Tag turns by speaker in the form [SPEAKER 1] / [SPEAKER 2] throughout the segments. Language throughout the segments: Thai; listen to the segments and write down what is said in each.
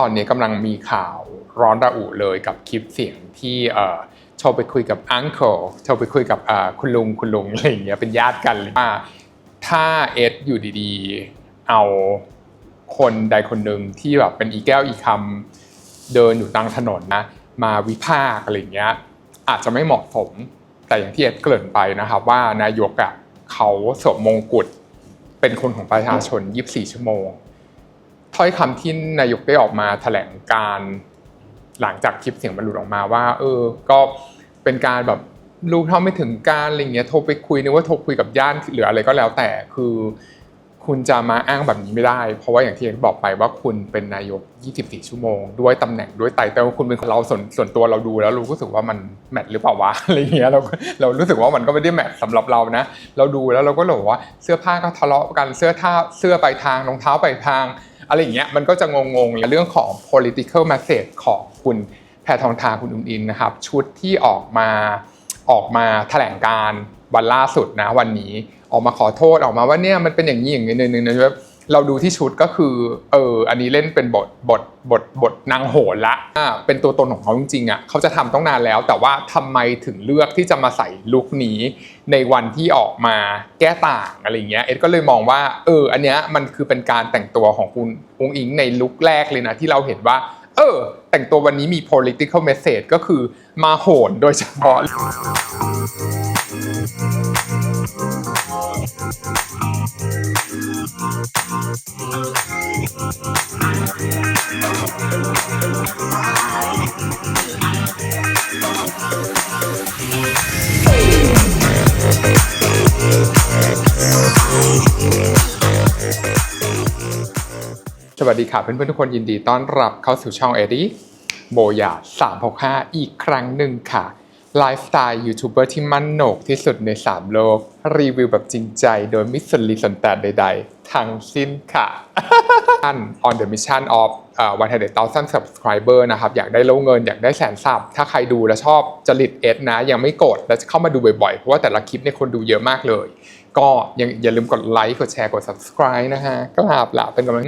[SPEAKER 1] ตอนนี้กำลังมีข่าวร้อนระอุเลยกับคลิปเสียงที่โทรไปคุยกับอังเคิลโทรไปคุยกับคุณลุงคุณลุงอะไรอย่างเงี้ยเป็นญาติกันว่าถ้าเอสอยู่ดีๆ เอาคนใดคนหนึ่งที่แบบเป็นอีแก้วอีคำเดินอยู่ตามถนนนะมาวิพากอะไรอย่างเงี้ยอาจจะไม่เหมาะสมแต่อย่างที่เอสเกริ่นไปนะครับว่านายกอะเขาสวมมงกุฎเป็นคนของประชาชน 24 ชั่วโมง ถ้อยคำที่นายกได้ออกมาแถลงการหลังจากคลิปเสียงมันหลุออกมาว่า เออ ก็เป็นการแบบรู้เท่าไม่ถึงการอะไรเงี้ยโทรไปคุยนึกว่าโทรคุยกับญาติหรืออะไรก็แล้วแต่คือคุณจะมาอ้างแบบนี้ไม่ได้ เพราะว่าอย่างที่เอ็บอกไปว่าคุณเป็นนายก 24 ชั่วโมง ด้วยตำแหน่งด้วยไตเติลคุณเป็นเราส่วนส่วนตัวเราดูแล้วรู้สึกว่ามันแมทหรือเปล่าวะอะไรเงี้ยเราเรารู้สึกว่ามันก็ไม่ได้แมทสำหรับเรานะ เราดูแล้วเราก็เลยบอกว่าเสื้อผ้าก็ทะเลาะกันเสื้อท่าเสื้อไปทางรองเท้าไปทาง อะไรอย่างเงี้ยมันก็จะงงๆเรื่องของ political message ของคุณแพทองทานคุณอุ้มอินนะครับชุดที่ออกมาออกมาแถลงการวันล่าสุดนะวันนี้ออกมาขอโทษออกมาว่าเนี่ยมันเป็นอย่างนี้อย่างนี้นึงนะครับ เราดูที่ชุดก็คือเอออันนี้เล่นเป็นบทบทบทบทนางโหดละอ่าเป็นตัวตนของเขาจริงๆอะเขาจะทำต้องนานแล้ว แต่ว่าทำไมถึงเลือกที่จะมาใส่ลุคนี้ ในวันที่ออกมาแก้ต่างอะไรเงี้ยเอ็ดก็เลยมองว่าเอออันเนี้ยมันคือเป็นการแต่งตัวของคุณองอิงในลุคแรกเลยนะที่เราเห็นว่า เออ แต่งตัววันนี้มี political message ก็คือมาโหนโดยเฉพาะ วัสดีค่ะเพื่อนๆทุกคนยินดีต้อนรับเข้าสู่ช่องเอดี้โบยา365 อีกครั้งหนึ่งค่ะ ไลฟ์สไตล์ยูทูบเบอร์ที่มั่นโหนกที่สุดใน 3 โลก รีวิวแบบจริงใจโดยม่สลีสนแต่ใดๆ ทั้งสิ้นค่ะ on the mission of uh, 100,000 subscriber นะครับอยากได้โลเงินอยากได้แสนซับถ้าใครดูแล้วชอบจริตเอสนะ ยังไม่กดแล้วเข้ามาดูบ่อยๆ เพราะว่าแต่ละคลิปเนี่ยคนดูเยอะมากเลย ก็ยังอย่าลืมกดไลค์กดแชร์กด subscribe นะฮะกราบละเป็นกำลัง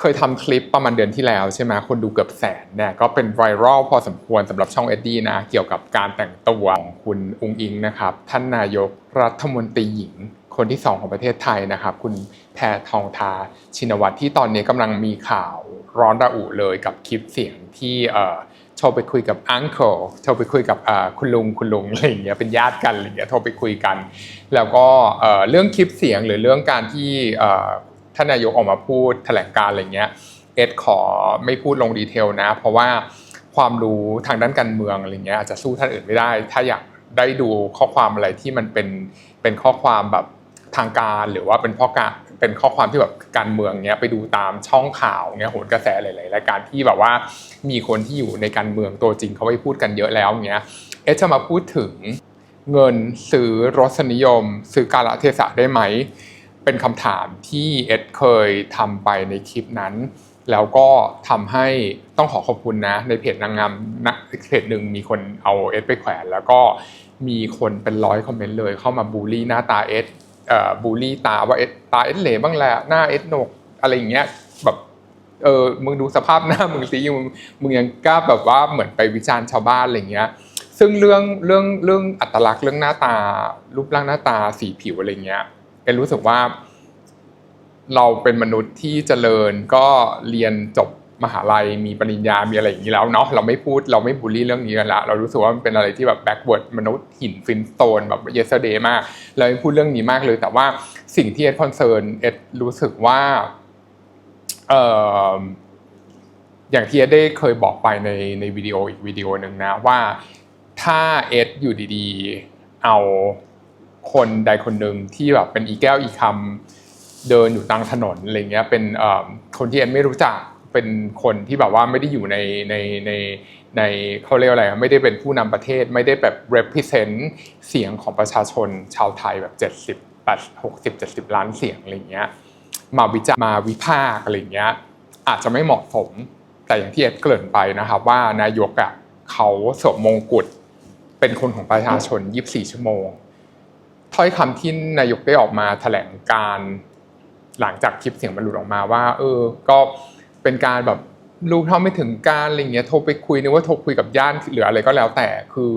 [SPEAKER 1] เคยทำคลิปประมาณเดือนที่แล้วใช่ไหมคนดูเกือบแสนเนี่ยก็เป็นไวรัลพอสมควรสำหรับช่องเอ็ดดี้นะเกี่ยวกับการแต่งตัวของคุณอุงอิงนะครับ ท่านนายกรัฐมนตรีหญิงคนที่สองของประเทศไทยนะครับ คุณแพทองทาชินวัตรที่ตอนนี้กำลังมีข่าวร้อนระอุเลยกับคลิปเสียงที่เอ่อโทรไปคุยกับอังเคิลโทรไปคุยกับคุณลุงคุณลุงอะไรอย่างเงี้ยเป็นญาติกันอะไรอย่างเงี้ยโทรไปคุยกัน แล้วก็เรื่องคลิปเสียงหรือเรื่องการที่ ท่านนายกออกมาพูดแถลงการอะไรเงี้ยเอ็ดขอไม่พูดลงดีเทลนะ เพราะว่าความรู้ทางด้านการเมืองอะไรเงี้ยอาจจะสู้ท่านอื่นไม่ได้ ถ้าอยากได้ดูข้อความอะไรที่มันเป็นเป็นข้อความแบบทางการหรือว่าเป็นข้อการเป็นข้อความที่แบบการเมืองเงี้ยไปดูตามช่องข่าวเงี้ยโหนกระแสหลายๆรายการที่แบบว่ามีคนที่อยู่ในการเมืองตัวจริงเขาไปพูดกันเยอะแล้วเงี้ยเอจะมาพูดถึงเงินซื้อรสนิยม ซื้อกาลเทศะได้ไหม เป็นคำถามที่เอ็ดเคยทำไปในคลิปนั้น แล้วก็ทำให้ต้องขอขอบคุณนะ ในเพจนางงามนะเพจหนึ่งมีคนเอาเอ็ดไปแขวน แล้วก็มีคนเป็นร้อยคอมเมนต์เลย เข้ามาบูลลี่หน้าตาเอ็ดเอ่อบูลลี่ตาว่าเอ็ดตาเอ็ดเหลบ้างแหละหน้าเอ็ดโหนกอะไรอย่างเงี้ยแบบเออมึงดูสภาพหน้ามึงสิมึงมึงยังกล้าแบบว่าเหมือนไปวิจารณ์ชาวบ้านอะไรอย่างเงี้ย ซึ่งเรื่องเรื่องเรื่องอัตลักษณ์เรื่องหน้าตา รูปร่างหน้าตาสีผิวอะไรเงี้ย เอ็นรู้สึกว่า เราเป็นมนุษย์ที่เจริญก็เรียนจบมหาลัยมีปริญญา มีอะไรอย่างนี้แล้วเนาะเราไม่พูดเราไม่บูลลี่เรื่องนี้กันละเรารู้สึกว่ามันเป็นอะไรที่แบบแบ็กเวิร์ดมนุษย์หินฟินสโตนแบบเยสเดย์มาก เราไม่พูดเรื่องนี้มากเลย แต่ว่าสิ่งที่เอ็ดคอนเซิร์นเอ็ดรู้สึกว่าเอ่ออย่างที่เอ็ดได้เคยบอกไปในในวิดีโออีกวิดีโอหนึ่งนะว่าถ้าเอ็ดอยู่ดีๆ เอา คนใดคนหนึ่งที่แบบเป็นอีแก้วอีคำเดินอยู่ตามถนนอะไรเงี้ยเป็นคนที่เอ็นไม่รู้จักเป็นคนที่แบบว่าไม่ได้อยู่ในในในในเขาเรียกอะไรไม่ได้เป็นผู้นำประเทศไม่ได้แบบ represent เสียงของประชาชนชาวไทยแบบ 70 8 60 70 ล้านเสียงอะไรเงี้ยมาวิจารมาวิพากอะไรเงี้ยอาจจะไม่เหมาะสมแต่อย่างที่เอ็ดเกริ่นไปนะครับว่านายกอะเขาสวมมงกุฎเป็นคนของประชาชน 24 ชั่วโมง ถ้อยคำที่นายกได้ออกมาแถลงการหลังจากคลิปเสียงมันหลุดออกมาว่า เออ ก็เป็นการแบบรู้เท่าไม่ถึงการอะไรเงี้ยโทรไปคุยนึกว่าโทรคุยกับญาติหรืออะไรก็แล้วแต่คือ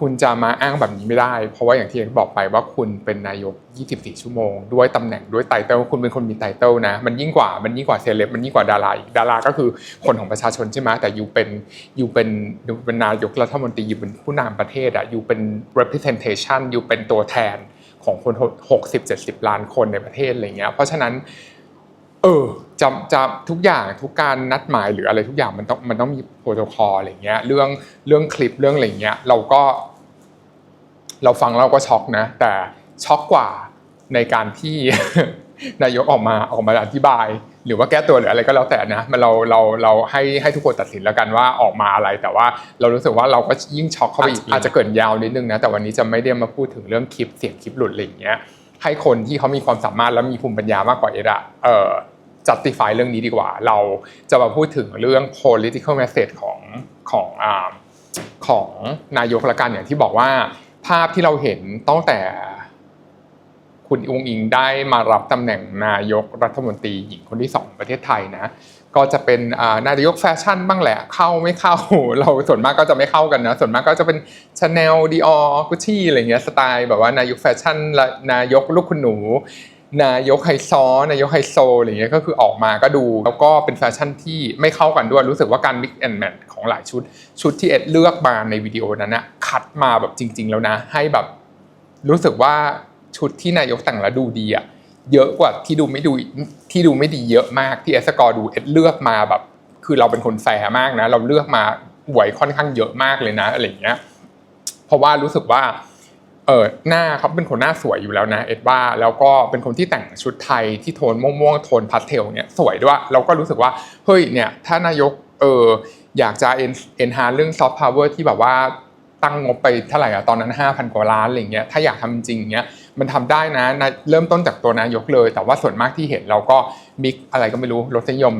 [SPEAKER 1] คุณจะมาอ้างแบบนี้ไม่ได้ เพราะว่าอย่างที่เอกบอกไปว่าคุณเป็นนายก 24 ชั่วโมง ด้วยตำแหน่งด้วยไตเติลคุณเป็นคนมีไตเติลนะ มันยิ่งกว่ามันยิ่งกว่าเซเลบมันยิ่งกว่าดาราอีกดาราก็คือคนของประชาชนใช่ไหมแต่อยู่เป็นอยู่เป็นอยู่เป็นนายกรัฐมนตรีอยู่เป็นผู้นำประเทศอะอยู่เป็น representation อยู่เป็นตัวแทนของคน 60-70 ล้านคนในประเทศอะไรเงี้ยเพราะฉะนั้นเออจะจะทุกอย่างทุกการนัดหมายหรืออะไรทุกอย่างมันต้องมันต้องมีโปรโตคอลอะไรเงี้ยเรื่องเรื่องคลิปเรื่องอะไรเงี้ยเราก็ เราฟังแล้วเราก็ช็อกนะ แต่ช็อกกว่าในการที่นายกออกมาออกมาอธิบาย หรือว่าแก้ตัวหรืออะไรก็แล้วแต่นะมันเราเราเราให้ให้ทุกคนตัดสินแล้วกันว่าออกมาอะไร แต่ว่าเรารู้สึกว่าเราก็ยิ่งช็อกเข้าไปอีกอาจจะเกิดยาวนิดนึงนะแต่วันนี้จะไม่ได้มาพูดถึงเรื่องคลิปเสียงคลิปหลุดอะไรอย่างเงี้ยให้คนที่เขามีความสามารถและมีภูมิปัญญามากกว่าเอดอะเอ่อ justify เรื่องนี้ดีกว่า เราจะมาพูดถึงเรื่อง political message ของของอ่าของนายกละกันอย่างที่บอกว่า ภาพที่เราเห็นตั้งแต่ คุณอุงอิงได้มารับตำแหน่งนายกรัฐมนตรีหญิงคนที่สองประเทศไทยนะก็จะเป็นนายกแฟชั่นบ้างแหละเข้าไม่เข้า เราส่วนมากก็จะไม่เข้ากันนะส่วนมากก็จะเป็น Chanel Dior Gucci อะไรเงี้ยสไตล์แบบว่านายกแฟชั่นนายกลูกคุณหนู นายกไฮซอนายกไฮโซอะไรเงี้ยก็คือออกมาก็ดู แล้วก็เป็นแฟชั่นที่ไม่เข้ากันด้วยรู้สึกว่าการ mix and match ของหลายชุด ชุดที่เอ็ดเลือกมาในวิดีโอนั้นนะคัดมาแบบจริง ๆ แล้วนะ ให้แบบรู้สึกว่าชุดที่นายกแต่งแล้วดูดีอะเยอะกว่าที่ดูไม่ดูที่ดูไม่ดีเยอะมากที่เอสกอร์ดูเอ็ดเลือกมาแบบ คือเราเป็นคนแฟร์มากนะ เราเลือกมาหวยค่อนข้างเยอะมากเลยนะอะไรเงี้ยเพราะว่ารู้สึกว่าเออหน้าเขาเป็นคนหน้าสวยอยู่แล้วนะเอ็ดว่าแล้วก็เป็นคนที่แต่งชุดไทยที่โทนม่วงๆโทนพาสเทลเนี่ยสวยด้วยเราก็รู้สึกว่าเฮ้ยเนี่ยถ้านายก เอออยากจะเอ็นเอ็นฮาเรื่องซอฟต์พาวเวอร์ที่แบบว่าตั้งงบไปเท่าไหร่อะตอนนั้น 5,000 กว่าล้านอะไรเงี้ยถ้าอยากทำจริงเงี้ยมันทำได้นะนะ เริ่มต้นจากตัวนายกเลย แต่ว่าส่วนมากที่เห็นเราก็มิกอะไรก็ไม่รู้รสนิยม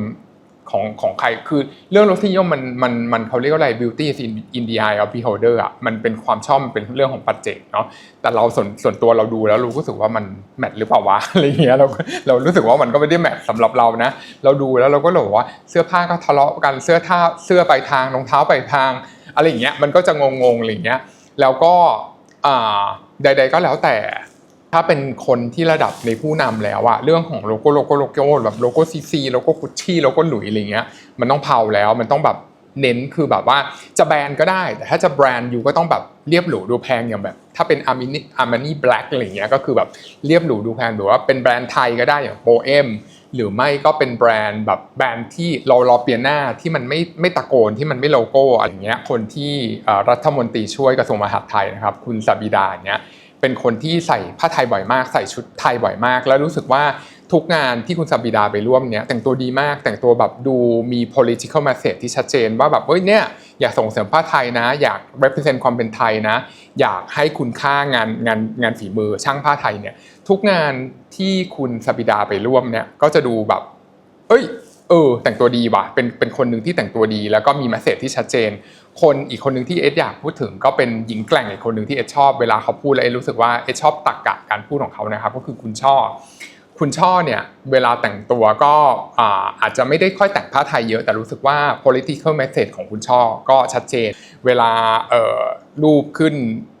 [SPEAKER 1] ของของใครคือเรื่องรสนิยมมันมันมันเขาเรียกว่าอะไร beauty is in in the eye of beholder อะมันเป็นความชอบมันเป็นเรื่องของปัจเจกเนาะแต่เราส่วนส่วนตัวเราดูแล้วรู้สึกว่ามันแมทหรือเปล่าวะอะไรเงี้ยเราเรารู้สึกว่ามันก็ไม่ได้แมทสำหรับเรานะ เราดูแล้วเราก็เลยบอกว่าเสื้อผ้าก็ทะเลาะกันเสื้อท่าเสื้อไปทางรองเท้าไปทางอะไรอย่างเงี้ยมันก็จะงงๆอะไรเงี้ยแล้วก็อ่าใด ๆ ก็แล้วแต่ ถ้าเป็นคนที่ระดับในผู้นำแล้วอะเรื่องของโลโก้โลโก้โลโก้แบบโลโก้ซีซีโลโก้กุชชี่โลโก้หลุยอะไรเงี้ยมันต้องเผาแล้วมันต้องแบบเน้นคือแบบว่าจะแบรนด์ก็ได้ แต่ถ้าจะแบรนด์อยู่ก็ต้องแบบเรียบหรูดูแพงอย่างแบบ ถ้าเป็นอาร์มินีอาร์มานีแบล็กอะไรเงี้ยก็คือแบบเรียบหรูดูแพงหรือว่าเป็นแบรนด์ไทยก็ได้อย่างโปเอมหรือไม่ก็เป็นแบรนด์แบบแบรนด์ที่เรารอเปียหน้าที่มันไม่ไม่ตะโกนที่มันไม่โลโก้อะไรเงี้ยคนที่รัฐมนตรีช่วยกระทรวงมหาดไทยนะครับคุณสบิดาเนี้ย เป็นคนที่ใส่ผ้าไทยบ่อยมาก ใส่ชุดไทยบ่อยมาก แล้วรู้สึกว่าทุกงานที่คุณสับบิดาไปร่วมเนี่ยแต่งตัวดีมาก แต่งตัวแบบดูมี political message ที่ชัดเจน ว่าแบบเฮ้ยเนี่ยอยากส่งเสริมผ้าไทยนะ อยาก represent ความเป็นไทยนะ อยากให้คุณค่างานงานงานฝีมือช่างผ้าไทยเนี่ยทุกงานที่คุณสับบิดาไปร่วมเนี่ยก็จะดูแบบ เอ้ยเออแต่งตัวดีว่ะเป็นเป็นคนหนึ่งที่แต่งตัวดี แล้วก็มีมสเซจที่ชัดเจน คนอีกคนหนึ่งที่เอสอยากพูดถึงก็เป็นหญิงแกร่งอีกคนหนึ่งที่เอสชอบเวลาเขาพูดแล้วเอสรู้สึกว่าเอสชอบตักกะการพูดของเขานะครับก็คือคุณช่อ คุณช่อเนี่ยเวลาแต่งตัวก็อาจจะไม่ได้ค่อยแต่งผ้าไทยเยอะแต่รู้สึกว่า political message ของคุณช่อก็ชัดเจน เวลาเรูปขึ้น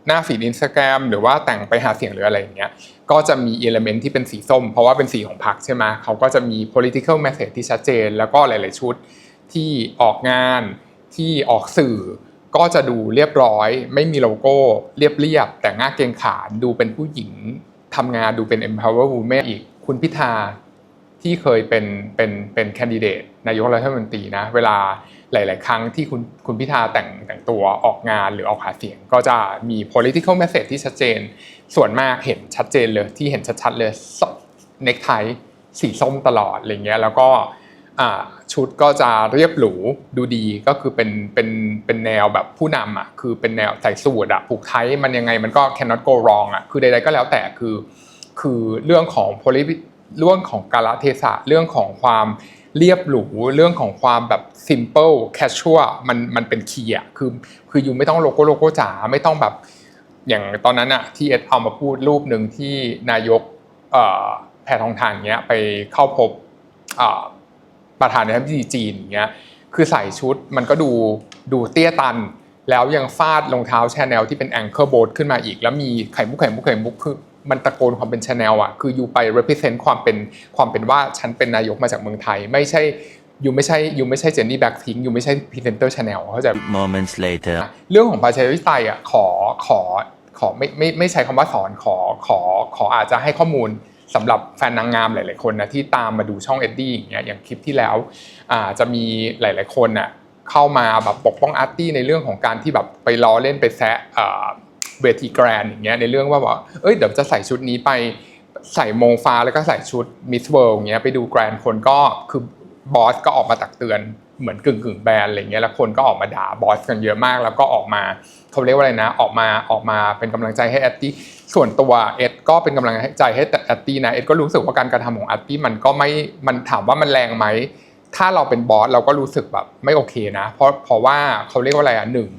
[SPEAKER 1] หน้าฟีดอินสตาแกรมหรือว่าแต่งไปหาเสียงหรืออะไรอย่างเงี้ยก็จะมีเอลเมนที่เป็นสีส้ม เพราะว่าเป็นสีของพรรคใช่ไหมเขาก็จะมี political message ที่ชัดเจน แล้วก็หลาย ๆ ชุดที่ออกงาน ที่ออกสื่อก็จะดูเรียบร้อย ไม่มีโลโก้เรียบๆแต่งหน้าเกงขานดูเป็นผู้หญิงทำงานดูเป็น empower woman อีกคุณพิธาที่เคยเป็นเป็นเป็นแคนดิเดตนายกรัฐมนตรีนะ เวลาหลาย ๆ ครั้งที่คุณคุณพิธาแต่งแต่งตัวออกงานหรือออกหาเสียง ก็จะมี political message ที่ชัดเจน ส่วนมากเห็นชัดเจนเลยที่เห็นชัด ๆ เลยเน็กไทสีส้มตลอดอะไรเงี้ยแล้วก็ ชุดก็จะเรียบหรูดูดีก็คือเป็นเป็นเป็นแนวแบบผู้นำอะคือเป็นแนวใส่สูทอะผูกไทยมันยังไงมันก็ cannot go wrong อะคือใดๆก็แล้วแต่คือคือเรื่องของ p o l i t i เรื่องของกาลเทศะเรื่องของความเรียบหรูเรื่องของความแบบ simple casual มันมันเป็นคีย์อะคือคืออยู่ไม่ต้องโลโก้โลโก้จ๋าไม่ต้องแบบอย่างตอนนั้นอะที่เอ็ดเอามาพูดรูปหนึ่งที่นายกเอ่อแพทองทานเนี้ยไปเข้าพบอ่อ ประธานาธิบดีจีนอย่างเงี้ยคือใส่ชุดมันก็ดูดูเตี้ยตัน แล้วยังฟาดรองเท้าชาแนลที่เป็นแองเกิลโบ t ขึ้นมาอีก แล้วมีไข่มุกไข่มุกไข่มุกคือมันตะโกนความเป็นชาแนลอะคืออยู่ไป represent ความเป็นความเป็นว่าฉันเป็นนายกมาจากเมืองไทย ไม่ใช่อยู่ไม่ใช่อยู่ไม่ใช่เจนนี่แบ็คพิงอยู่ไม่ใช่พรีเซนเตอร์ชาแนลเข้าใจ
[SPEAKER 2] Moments later.
[SPEAKER 1] เรื่องของประชาธิปไตยอะขอขอขอไม่ไม่ไม่ใช้คำว่าสอนขอขอขออาจจะให้ข้อมูล สำหรับแฟนนางงามหลาย ๆ คนนะที่ตามมาดูช่องเอ็ดดี้อย่างเงี้ยอย่างคลิปที่แล้วจะมีหลาย ๆ คนน่ะเข้ามาแบบปกป้องอาร์ตี้ในเรื่องของการที่แบบไปล้อเล่นไปแซะเวทีแกรนด์อย่างเงี้ยในเรื่องว่าว่าเอ้ยเดี๋ยวจะใส่ชุดนี้ไปใส่มงฟ้าแล้วก็ใส่ชุดมิสเวิลด์อย่างเงี้ยไปดูแกรนด์คนก็คือ บอสก็ออกมาตักเตือนเหมือนกึ่งกึ่งแบรนด์อะไรเงี้ยแล้วคนก็ออกมาด่าบอสกันเยอะมาก แล้วก็ออกมาเขาเรียกว่าอะไรนะ ออกมาออกมาเป็นกำลังใจให้แอตตี้ส่วนตัวเอ็ดก็เป็นกำลังใจให้แอตตี้นะเอ็ดก็รู้สึกว่าการกระทำของแอตตี้มันก็ไม่มันถามว่ามันแรงไหมถ้าเราเป็นบอสเราก็รู้สึกแบบไม่โอเคนะ เพราะเพราะว่าเขาเรียกว่าอะไรอะหนึ่ง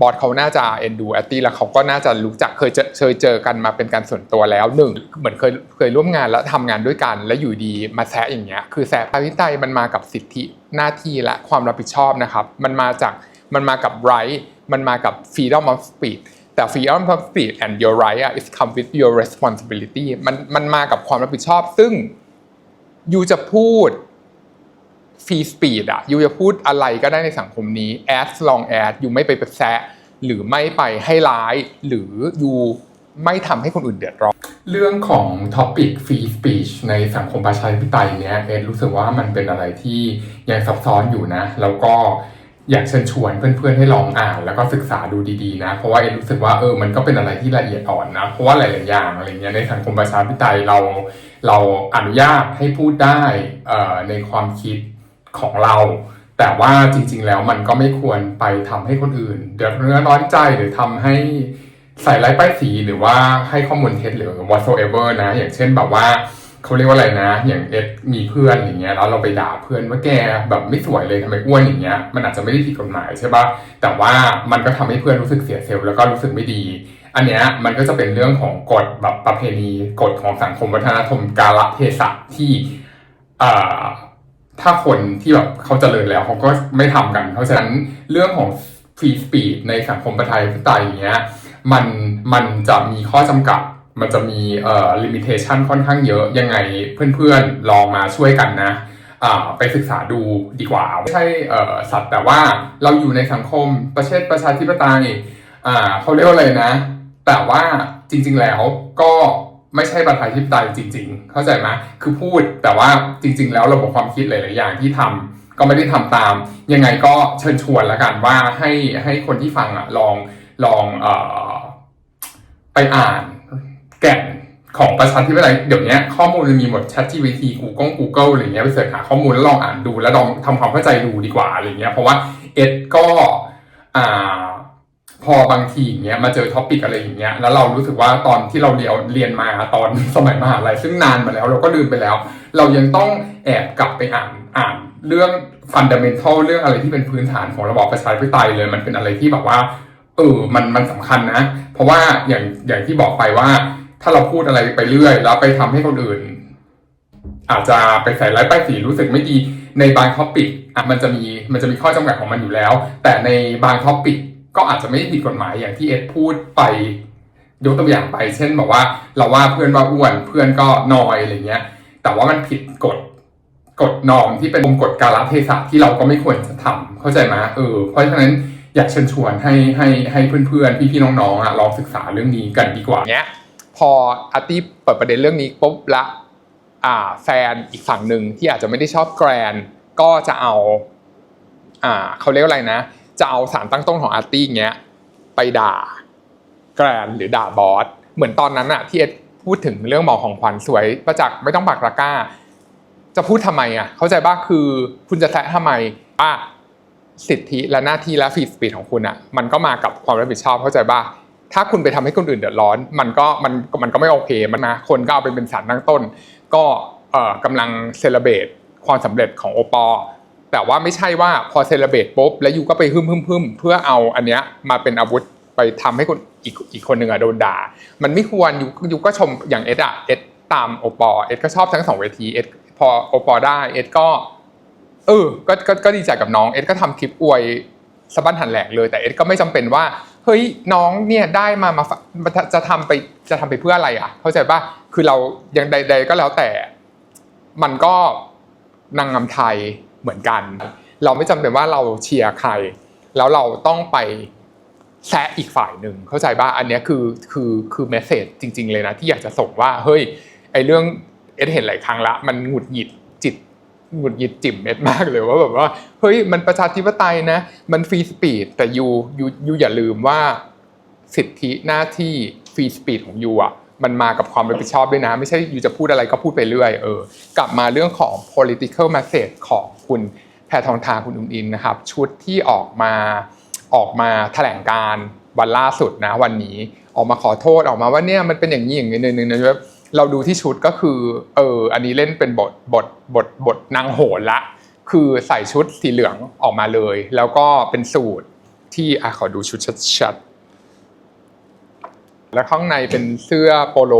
[SPEAKER 1] บอสเขาน่าจะเอ็นดูแอตตี้แล้วเขาก็น่าจะรู้จักเคยเจอเคยเจอกันมาเป็นการส่วนตัวแล้วหนึ่งเหมือนเคยเคยร่วมงานแล้วทำงานด้วยกัน แล้วอยู่ดีมาแซะอย่างเงี้ยคือแซะประชาธิไตยมันมากับสิทธิหน้าที่และความรับผิดชอบนะครับ มันมาจากมันมากับ right มันมากับ freedom of speech แต่ freedom of speech and your right อะ is come with your responsibility มันมันมากับความรับผิดชอบ ซึ่งยูจะพูด ฟรีสปีดอะยูจะพูดอะไรก็ได้ในสังคมนี้ as long as ยูไม่ไปแซะหรือไม่ไปให้ร้าย หรือยูไม่ทำให้คนอื่นเดือดร้อน เรื่องของ topic free speech ในสังคมประชาธิปไตยเนี้ยเอ็นรู้สึกว่ามันเป็นอะไรที่ยังซับซ้อนอยู่นะ แล้วก็อยากเชิญชวนเพื่อนๆให้ลองอ่านแล้วก็ศึกษาดูดีๆนะ เพราะว่าเอ็นรู้สึกว่าเออมันก็เป็นอะไรที่ละเอียดอ่อนนะ เพราะว่าหลายๆอย่างอะไรเงี้ยในสังคมประชาธิปไตยเรา เราอนุญาตให้พูดได้เอ่อในความคิด ของเรา แต่ว่าจริง ๆ แล้วมันก็ไม่ควรไปทำให้คนอื่น เดือดเนื้อร้อนใจหรือทำให้ใส่ร้ายป้ายสีหรือว่าให้ข้อมูลเท็จหรือ whatsoever นะ อย่างเช่นแบบว่าเขาเรียกว่าอะไรนะ อย่างเอ็ดมีเพื่อนอย่างเงี้ยแล้วเราไปด่าเพื่อนว่าแกแบบไม่สวยเลยทำไมอ้วนอย่างเงี้ยมันอาจจะไม่ได้ผิดกฎหมายใช่ปะแต่ว่ามันก็ทำให้เพื่อนรู้สึกเสียเซลล์แล้วก็รู้สึกไม่ดี อันเนี้ยมันก็จะเป็นเรื่องของกฎแบบประเพณีกฎของสังคมวัฒนธรรมกาลเทศะที่อ่า ถ้าคนที่แบบเขาเจริญแล้วเขาก็ไม่ทำกัน เพราะฉะนั้นเรื่องของฟรีสปีดในสังคมประชาธิปไตยอย่างเงี้ยมันมันจะมีข้อจำกัด มันจะมีเอ่อลิมิเ t ชันค่อนข้างเยอะยังไงเพื่อนๆลองมาช่วยกันนะอ่าไปศึกษาดูดีกว่า ไม่ใช่เอ่อสัตว์แต่ว่าเราอยู่ในสังคมประเทศประชาธิปไตยอ่าเขาเรียกว่าอะไรนะ แต่ว่าจริงๆแล้วก็ ไม่ใช่ประชาธิปไตยจริง ๆ เข้าใจไหมคือพูดแต่ว่าจริง ๆ แล้วระบบความคิดหลาย ๆ อย่างที่ทำก็ไม่ได้ทำตาม ยังไงก็เชิญชวนแล้วกันว่าให้ให้คนที่ฟังอะลองลองเอ่อไปอ่านแก่นของประชาธิปไตยเดี๋ยวนี้ข้อมูลมันมีหมด ChatGPT Google Google อะไรเงี้ยไปเสิร์ชหาข้อมูลแล้วลองอ่านดูแล้วลองทำความเข้าใจดูดีกว่าอะไรเงี้ยเพราะว่าเอ็ดก็อ่า พอบางทีอย่างเงี้ยมาเจอท็อปิกอะไรอย่างเงี้ยแล้วเรารู้สึกว่าตอนที่เราเรียนเรียนมาตอนสมัยมหาลัยซึ่งนานมาแล้วเราก็ลืมไปแล้ว เรายังต้องแอบกลับไปอ่านอ่านเรื่องฟันเดเมนทัลเรื่องอะไรที่เป็นพื้นฐานของระบอบประชาธิปไตยเลยมันเป็นอะไรที่แบบว่าเออมันมันสำคัญนะ เพราะว่าอย่างอย่างที่บอกไปว่า ถ้าเราพูดอะไรไปเรื่อย แล้วไปทำให้คนอื่น อาจจะไปใส่ร้ายป้ายสีรู้สึกไม่ดีในบางท็อปิกอะมันจะมีมันจะมีข้อจำกัดของมันอยู่แล้ว แต่ในบางท็อปิก ก็อาจจะไม่ผิดกฎหมายอย่างที่เอ็ดพูดไปยกตัวอย่างไป เช่นบอกว่าเราว่าเพื่อนว่าอ้วนเพื่อนก็นอยอะไรเงี้ย แต่ว่ามันผิดกฎกฎนอมที่เป็นองค์กฎการเทศะที่เราก็ไม่ควรจะทำเข้าใจไหมเออเพราะฉะนั้นอยากเชิญชวนให้ให้ให้เพื่อนๆ พี่ๆน้องๆอะลองศึกษาเรื่องนี้กันดีกว่าเนี้ยพออาร์ตี้เปิดประเด็นเรื่องนี้ปุ๊บละอ่าแฟนอีกฝั่งหนึ่งที่อาจจะไม่ได้ชอบแกรนก็จะเอาอ่าเขาเรียกอะไรนะ จะเอาสารตั้งต้นของอาร์ตี้เงี้ยไปด่าแกรนหรือด่าบอสเหมือนตอนนั้นอะที่เอ็ดพูดถึงเรื่องหมอของขวัญสวย ประจักษ์ไม่ต้องปากตะก้า จะพูดทำไมอะเข้าใจบ้าคือคุณจะแซะทำไมว่าสิทธิและหน้าที่และฟรีสปีดของคุณอะมันก็มากับความรับผิดชอบเข้าใจบ้าถ้าคุณไปทำให้คนอื่นเดือดร้อน มันก็มันมันก็ไม่โอเคมันนะคนก็เอาไปเป็นสารตั้งต้น ก็เอ่อกำลังเซเลบรตความสำเร็จของโอปอล แต่ว่าไม่ใช่ว่าพอเซเลบรตปุ๊บแล้วยูก็ไปฮึ่มฮึ่มฮึ่มเพื่อเอาอันเนี้ยมาเป็นอาวุธไปทำให้คนอีกอีกคนหนึ่งอะโดนด่า มันไม่ควรยูยูก็ชมอย่างเอ็ดอะเอ็ดตามโอปอเอ็ดก็ชอบทั้งสองเวทีเอ็ดพอโอปอได้เอ็ดก็ เออก็ก็ก็ดีใจกับน้องเอ็ดก็ทำคลิปอวยสะบั้นหันแหลกเลย แต่เอ็ดก็ไม่จำเป็นว่าเฮ้ยน้องเนี่ยได้มามาจะจะทำไปจะทำไปเพื่ออะไรอะ เข้าใจป่ะคือเรายังใด ๆ ก็แล้วแต่ มันก็นางงามไทย เหมือนกัน เราไม่จำเป็นว่าเราเชียร์ใคร แล้วเราต้องไปแซะอีกฝ่ายหนึ่งเข้าใจป่ะอันนี้คือคือคือเมสเซจจริง ๆ เลยนะ ที่อยากจะส่งว่าเฮ้ยไอเรื่องเอ็ดเห็นหลายครั้งละ มันหงุดหงิดจิตหงุดหงิดจิ่มเอ็ดมากเลยว่าแบบว่าเฮ้ยมันประชาธิปไตยนะ มันฟรีสปีดแต่ยูยูยูอย่าลืมว่าสิทธิหน้าที่ฟรีสปีดของยูอะ มันมากับความรับผิดชอบด้วยนะ ไม่ใช่อยู่จะพูดอะไรก็พูดไปเรื่อยเออกลับมาเรื่องของ political message ของคุณแพทองทานคุณอุ้งอิงนะครับ ชุดที่ออกมาออกมาแถลงการ์วันล่าสุดนะวันนี้ออกมาขอโทษออกมาว่าเนี่ยมันเป็นอย่างนี้อย่างนี้นึงนะเราดูที่ชุดก็คือเอออันนี้เล่นเป็นบทบทบทบทนางโหนละ คือใส่ชุดสีเหลืองออกมาเลย แล้วก็เป็นสูตรที่อะขอดูชุดชัด แล้วข้างในเป็นเสื้อโปโล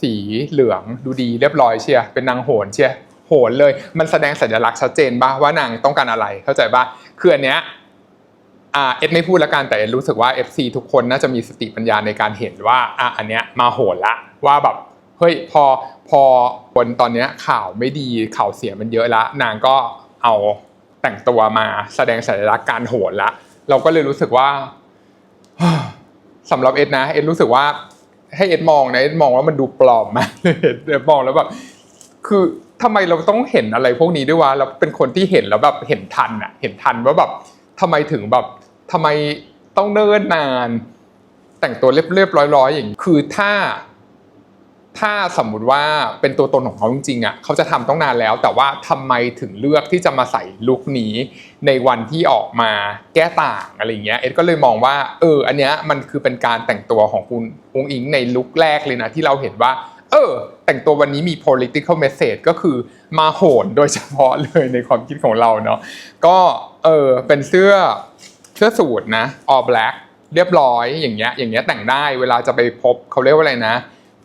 [SPEAKER 1] สีเหลืองดูดีเรียบร้อยเชียร์เป็นนางโหนเชียร์โหนเลย มันแสดงสัญลักษณ์ชัดเจนป่ะว่านางต้องการอะไรเข้าใจป่ะคืออันเนี้ยอ่าเอ็ดไม่พูดละกันแต่เอ็ดรู้สึกว่า FC ทุกคนน่าจะมีสติปัญญาในการเห็นว่าอะอันเนี้ยมาโหนละว่าแบบเฮ้ยพอพอบนตอนเนี้ยข่าวไม่ดีข่าวเสียมันเยอะละ นางก็เอาแต่งตัวมาแสดงสัญลักษณ์การโหนละ เราก็เลยรู้สึกว่า สำหรับเอ็ดนะ เอ็ดรู้สึกว่าให้เอ็ดมองนะเอ็ดมองว่ามันดูปลอมมากเลยเอ็ดมองแล้วแบบคือทำไมเราต้องเห็นอะไรพวกนี้ด้วยวะเราเป็นคนที่เห็นแล้วแบบเห็นทันอะเห็นทันว่าแบบทำไมถึงแบบทำไมต้องเนิ่นนาน แต่งตัวเรียบๆร้อยๆอย่างคือถ้า ถ้าสมมุติว่าเป็นตัวตนของเขาจริงๆอะเขาจะทำต้องนานแล้ว แต่ว่าทำไมถึงเลือกที่จะมาใส่ลุคนี้ ในวันที่ออกมาแก้ต่างอะไรเงี้ยเอ็ดก็เลยมองว่าเอออันเนี้ยมันคือเป็นการแต่งตัวของคุณองอิงในลุคแรกเลยนะที่เราเห็นว่า เออ แต่งตัววันนี้มี political message ก็คือมาโหนโดยเฉพาะเลยในความคิดของเราเนาะก็เออเป็นเสื้อเสื้อสูทนะ all black เรียบร้อยอย่างเงี้ยอย่างเงี้ยแต่งได้เวลาจะไปพบเขาเรียกว่าอะไรนะ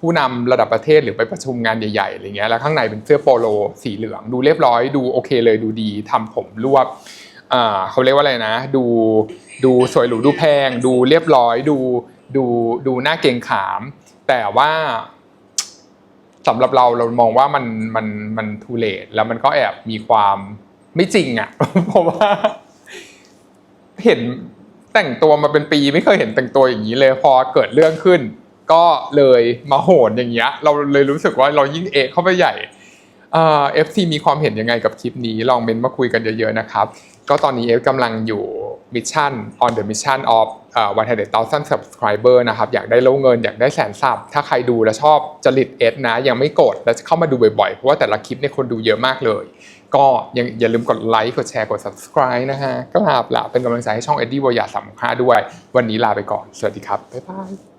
[SPEAKER 1] ผู้นำระดับประเทศหรือไปประชุมงานใหญ่ๆอะไรเงี้ยแล้วข้างในเป็นเสื้อโปโลสีเหลือง ดูเรียบร้อยดูโอเคเลยดูดีทำผมรวบอ่าเขาเรียกว่าอะไรนะ ดูดูสวยหรูดูแพง ดูเรียบร้อย ดูดูดูหน่าเกรงขาม แต่ว่าสำหรับเราเรามองว่ามันมันมันทูเลตแล้วมันก็แอบมีความไม่จริงอะ่ะเพราะว่าเห็นแต่งตัวมาเป็นปีไม่เคยเห็นแต่งตัวอย่างนี้เลยพอเกิดเรื่องขึ้น ก็เลยมาโหนอย่างเงี้ยเราเลยรู้สึกว่าเรายิ่งเอกเข้าไปใหญ่เอฟซีมีความเห็นยังไงกับคลิปนี้ ลองเมนมาคุยกันเยอะๆนะครับ ก็ตอนนี้เอฟกำลังอยู่มิชชั่น on the mission of เอ่อ100,000 subscriber นะครับ อยากได้โลเงิน อยากได้แสนซับถ้าใครดูแล้วชอบจริตเอสนะ ยังไม่กดแล้วเข้ามาดูบ่อยๆ เพราะว่าแต่ละคลิปเนี่ยคนดูเยอะมากเลย ก็ยังอย่าลืมกดไลค์กดแชร์กด subscribe นะฮะก็ลาบละเป็นกำลังใจให้ช่อง Eddie วอยาสามห้าด้วย วันนี้ลาไปก่อน สวัสดีครับ บ๊ายบาย